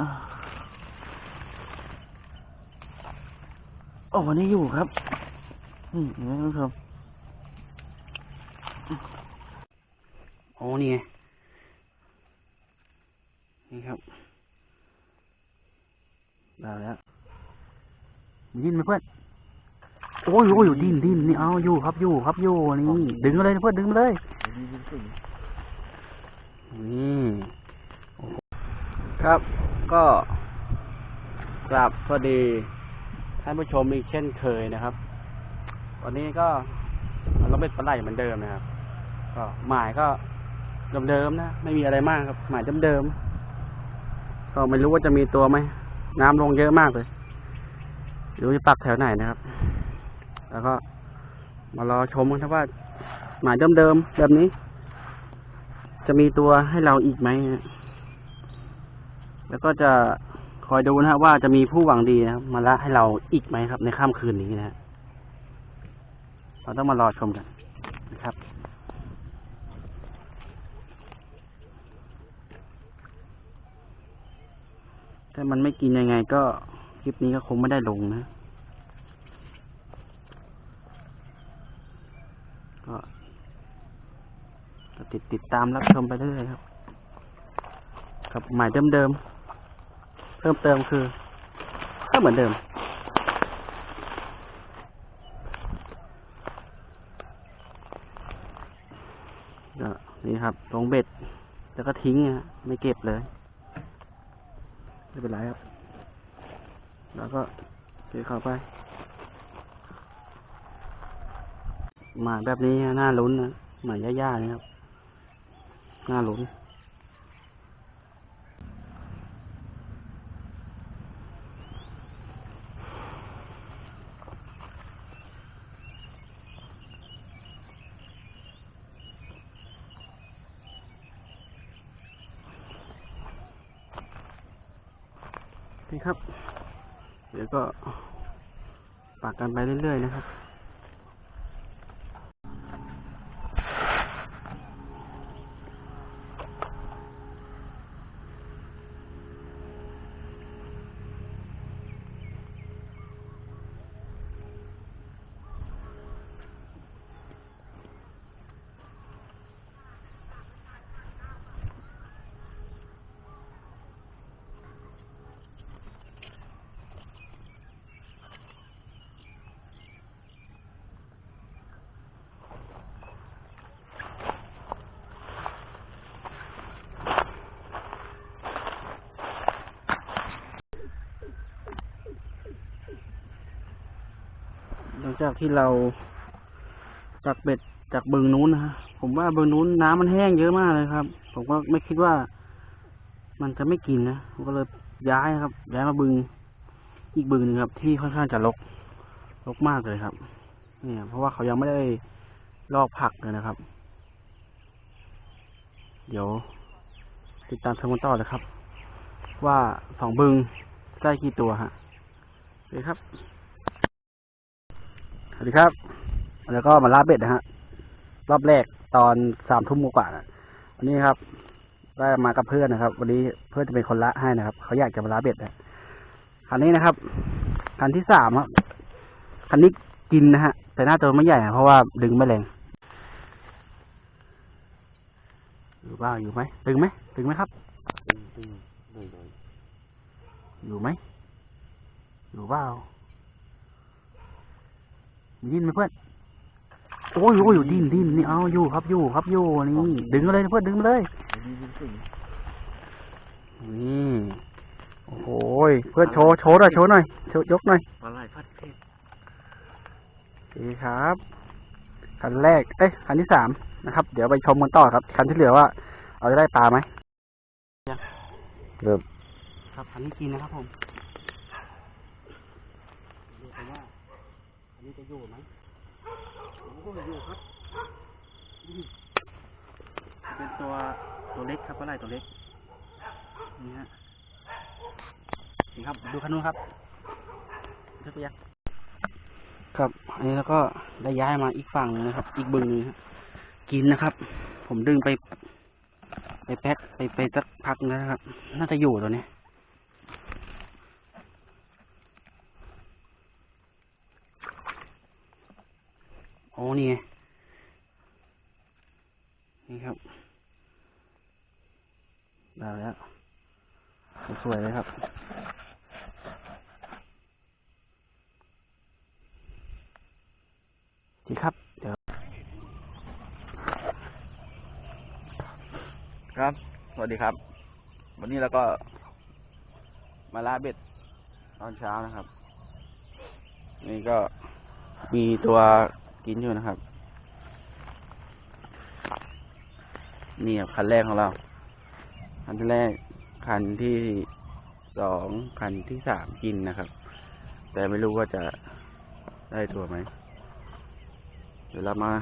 อ่าโอ้วันนี้อยู่ครับอืมเห็นไหมท่านผู้ชมโอ้นี่ไงนี่ครับได้แล้วมีดิ้นไหมเพื่อนโอ้ยโอ้ยดิ้นดิ้นนี่เอาอยู่ครับอยู่ครับอยู่นี่ดึงมาเลยเพื่อนดึงมาเลยนี่โอ้โหครับ ก็กราบสวัสดีท่านผู้ชมอีกเช่นเคยนะครับ วันนี้ก็เราเป็นปลาไหลเหมือนเดิมนะครับ ก็หมายก็เดิมๆนะไม่มีอะไรมากครับ หมายเดิมๆก็ไม่รู้ว่าจะมีตัวไหมน้ำลงเยอะมากเลยหรือว่าจะปักแถวไหนนะครับ แล้วก็มารอชมกันครับว่า หมายเดิมๆแบบนี้ จะมีตัวให้เราอีกไหมฮะ แล้วก็จะคอยดูนะว่าจะมีผู้หวังดีนะครับมาละให้เราอีกไหมครับ ในค่ำคืนนี้นะเราต้องมารอชมกันนะครับถ้ามันไม่กินยังไงก็คลิปนี้ก็คงไม่ได้ลงนะ ก็ติดติดตามรับชมไปเรื่อยครับครับหมายเดิมๆ เพิ่มเติมคือ ก็เหมือนเดิม นี่ครับลงเบ็ด แล้วก็ทิ้งนะฮะไม่เก็บเลย ไม่เป็นไรครับ แล้วก็เก็บเข้าไป มาแบบนี้น่าลุ้นนะหมายย่าๆนี่ครับ น่าลุ้น นี่ครับ เดี๋ยวก็ปากกันไปเรื่อยๆนะครับ จากที่เราจักเบ็ดจากบึงนู้นนะฮะผมว่าบึงนู้นน้ำมันแห้งเยอะมากเลยครับ ผมก็ไม่คิดว่า มันจะไม่กินนะผมก็เลยย้ายครับ ย้ายมาบึง อีกบึงหนึ่งครับ ที่ค่อนข้างจะรกรกมากเลยครับ เนี่ย เพราะว่าเขายังไม่ได้ลอกผักเลยนะครับ เดี๋ยว ติดตามชมกันต่อเลยครับ ว่าสองบึงได้กี่ตัวฮะโอเคครับ สวัสดีครับ แล้วก็มาลาเบ็ดนะฮะ รอบแรกตอนสามทุ่มกว่าๆนะวันนี้ครับ ได้มากับเพื่อนนะครับ วันนี้เพื่อนจะเป็นคนละให้นะครับ เขาอยากจะมาลาเบ็ดนะคันนี้นะครับ คันที่สามครับ คันนี้กินนะฮะ แต่หน้าตัวไม่ใหญ่อะเพราะว่าดึงไม่แรงอยู่บ้าอยู่ไหมดึงไหมดึงไหมครับอยู่ไหมอยู่เปล่ามี ดิ้นไหมเพื่อนโอ้ยโอ้ยดิ้นดิ้นนี่เอาอยู่ครับอยู่ครับอยู่นี่ ดึงมาเลยเพื่อนดึงมาเลยนี่โอ้โหยเพื่อนโชว์โชว์หน่อยโชว์หน่อยโชว์ยกหน่อยปลาไหลพัดเพชรโอเคครับคันแรกเอ้ยคันที่สามนะครับ เดี๋ยวไปชมกันต่อครับคันที่เหลือว่าเราจะได้ปลาไหมเริ่มครับคันนี้กินนะครับผม ดูกันว่าอันนี้จะอยู่ไหมโอ้ยอยู่ครับนี่เป็นตัวตัวเล็กครับปลาไหลตัวเล็ก นี่ฮะ นี่ครับ ดูคันนู้นครับเลือกไปยังครับ อันนี้แล้วก็ได้ย้ายมาอีกฝั่งหนึงนะครับ อีกบึงหนึงฮะกินนะครับ ผมดึงไป ไปแพ็คไปไปสักพักนะครับ น่าจะอยู่ตัวนี้ โอ้นี่ไงนี่ครับได้แล้วสวยๆเลยครับ ดีครับ เดี๋ยว ครับ สวัสดีครับ วันนี้เราก็ มาล่าเบ็ดตอนเช้านะครับ นี่ก็มีตัว กินอยู่นะครับ นี่ครับคันแรกของเรา คันแรก คันที่สองคันที่สามกินนะครับ แต่ไม่รู้ว่าจะได้ตัวไหม เดี๋ยวเรามา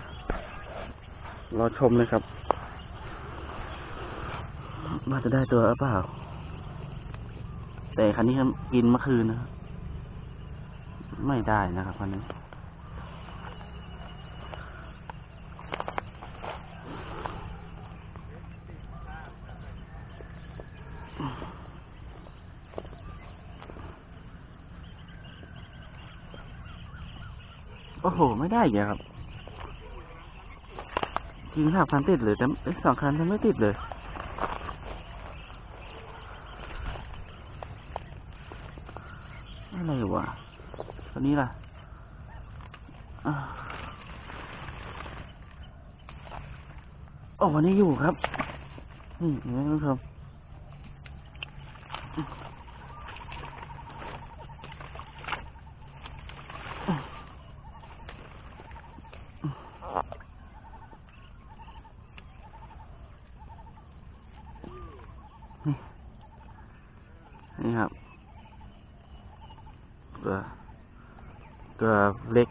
รอชมเลยครับว่าจะได้ตัวหรือเปล่า แต่คันนี้ครับกินเมื่อคืนนะครับไม่ได้นะครับคันนี้ โอ้โห ไม่ได้อีกอะครับจริงสามคันติดเลยแต่สองคันยังไม่ติดเลยอะไรวะตัวนี้ล่ะโอ้วันนี้อยู่ครับ นี่เห็นไหมท่านผู้ชม นี่นี่ครับตัวตัวเล็ก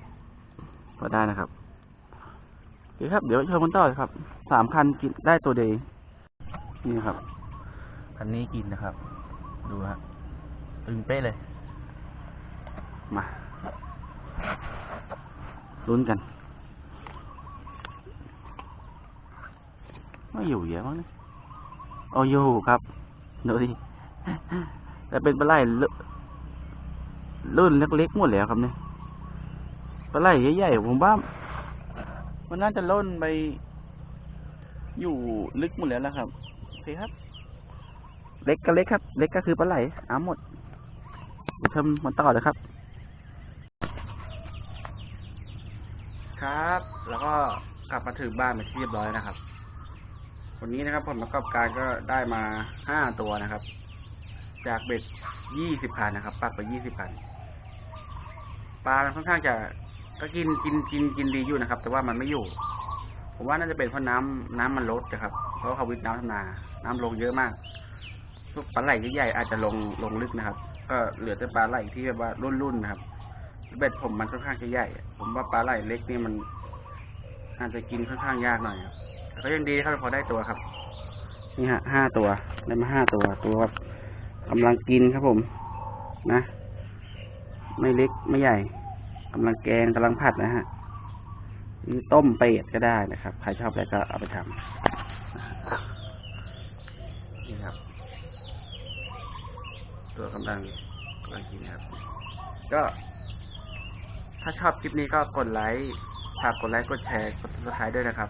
ก็ได้นะครับโอเคครับ เดี๋ยวชมกันต่อเลยครับ สามคันกินได้ตัวเดียวเองนี่ครับ คันนี้กินนะครับ ดูฮะตึงเป๊ะเลย มาลุ้นกัน ไม่อยู่เยอะมั้งเนี่ยโอ้อยู่ครับดูดิแต่เป็นปลาไหลลอะรุ่นเล็กๆหมดแล้วครับเนี่ยปลาไหลใหญ่ๆผมว่ามันน่าจะล่นไป อยู่ลึกหมดแล้วนะครับโอเคครับ เล็กก็เล็กครับ เล็กก็คือปลาไหลเอาหมดเดี๋ยวชมมันต่อเลยครับ ครับ แล้วก็กลับมาถึงบ้านเป็นที่เรียบร้อยนะครับ วันนี้นะครับ ผลประกอบการก็ได้มาห้าตัวนะครับ จากเบ็ดยี่สิบพันนะครับ ปักไปยี่สิบพันปลามันค่อนข้างจะก็กินกินกินกินดีอยู่นะครับ แต่ว่ามันไม่อยู่ ผมว่าน่าจะเป็นเพราะน้ำน้ำมันลดนะครับ เพราะเขาวิทย์น้ำทำนา น้ำลงเยอะมากพวกปลาไหลใหญ่ๆอาจจะลงลงลึกนะครับ ก็เหลือแต่ปลาไหลที่แบบว่ารุ่นๆนนะครับ เบ็ดผมมันค่อนข้างจะใหญ่ ผมว่าปลาไหลเล็กนี่มันอาจจะกินค่อนข้างยากหน่อยครับ ก็ยังดีครับพอได้ตัวครับ นี่ฮะห้าตัวได้มาห้าตัวตัวกำลังกินครับผม นะ ไม่เล็กไม่ใหญ่กำลังแกงกำลังผัดนะฮะนี่ต้มเป็ดก็ได้นะครับ ใครชอบอะไรก็เอาไปทำนี่ครับ ตัวกำลังกำลังกินนะครับ ก็ ถ้าชอบคลิปนี้ก็กดไลค์ฝากกดไลค์กดแชร์กดติดตามด้วยนะครับ